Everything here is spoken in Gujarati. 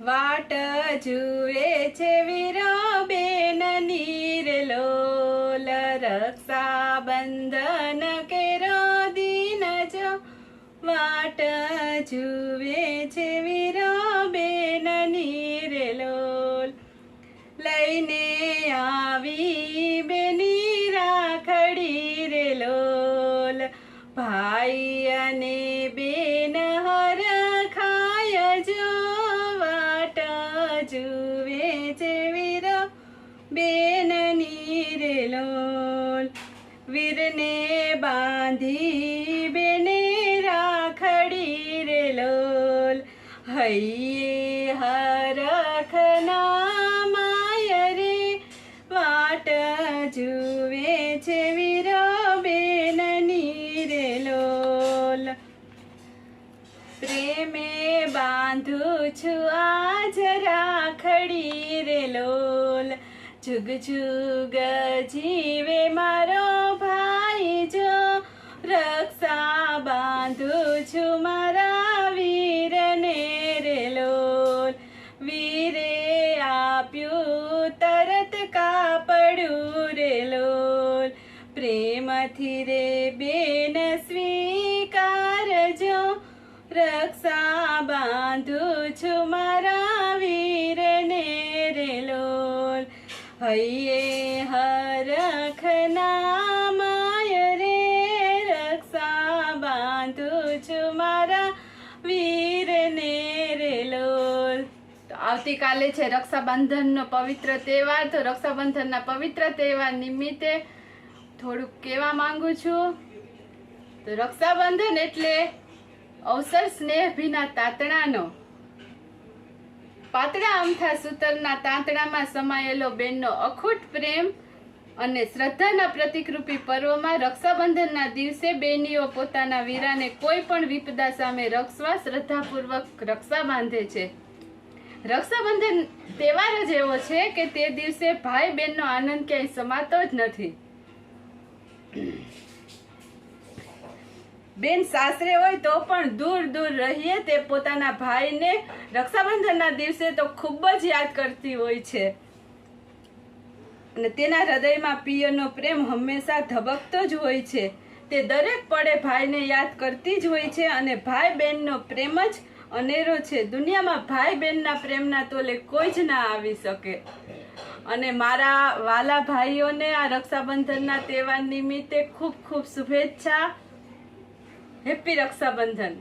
વાટ જુએ છે વીરો બેન નીરલોલ રક્ષા બંધન કેરો દિન જો. વાટ જુએ છે વીરો બેન નીરલોલ લઈને આવી બેની રાખડી રે લોલ. ભાઈ અને બેન નીરલોલ લોલ વીરને બાંધી બેને રાખડી રે લોલ હૈયે હરખના માય રે, વાટ જુએ છે વીર બેન નીરે લોલ પ્રેમે બાંધું છું આજ રાખડી રે લોલ જુગ જુગ જીવે મારો ભાઈ જો. રક્ષા બાંધું છું મારા વીરને રે લોલ. વીરે આપ્યું તરત કાપડું રે લોલ. પ્રેમથી રે બેન સ્વીકારજો. રક્ષા બાંધું છું મારા હૈયે હરખના માય રે, રક્ષા બાંધું છું મારા વીરને રે આવતીકાલે છે રક્ષાબંધનનો પવિત્ર તહેવાર, તો રક્ષાબંધનના પવિત્ર તહેવાર નિમિત્તે થોડુંક કહેવા માંગુ છું. તો રક્ષાબંધન એટલે અવસર સ્નેહ ભીના તાતણાનો પાતળા અમથા સૂતરના તાંતણામાં સમાયેલો બેનનો અખૂટ પ્રેમ અને શ્રદ્ધાના પ્રતિકરૂપી પર્વમાં રક્ષાબંધનના દિવસે બેનીઓ પોતાના વીરાને કોઈ પણ વિપદા સામે રક્ષવા શ્રદ્ધાપૂર્વક રક્ષા બાંધે છે. રક્ષાબંધન તહેવાર જ એવો છે કે તે દિવસે ભાઈ બહેનનો આનંદ ક્યાંય સમાતો જ નથી. બેન સાસરે હોય તો પણ દૂર દૂર રહીએ તે પોતાના ભાઈને રક્ષાબંધનના દિવસે તો ખૂબ જ યાદ કરતી હોય છે. અને તેના હૃદયમાં પિયરનો પ્રેમ હંમેશા ધબકતો જ હોય છે. તે દરેક પળે ભાઈને યાદ કરતી જ હોય છે અને ભાઈ બહેનનો પ્રેમ જ અનેરો છે. દુનિયામાં ભાઈ બહેનના પ્રેમના તોલે કોઈ જ ના આવી શકે. અને મારા વાલા ભાઈઓને આ રક્ષાબંધનના તહેવાર નિમિત્તે ખૂબ ખૂબ શુભેચ્છા. હેપી રક્ષાબંધન.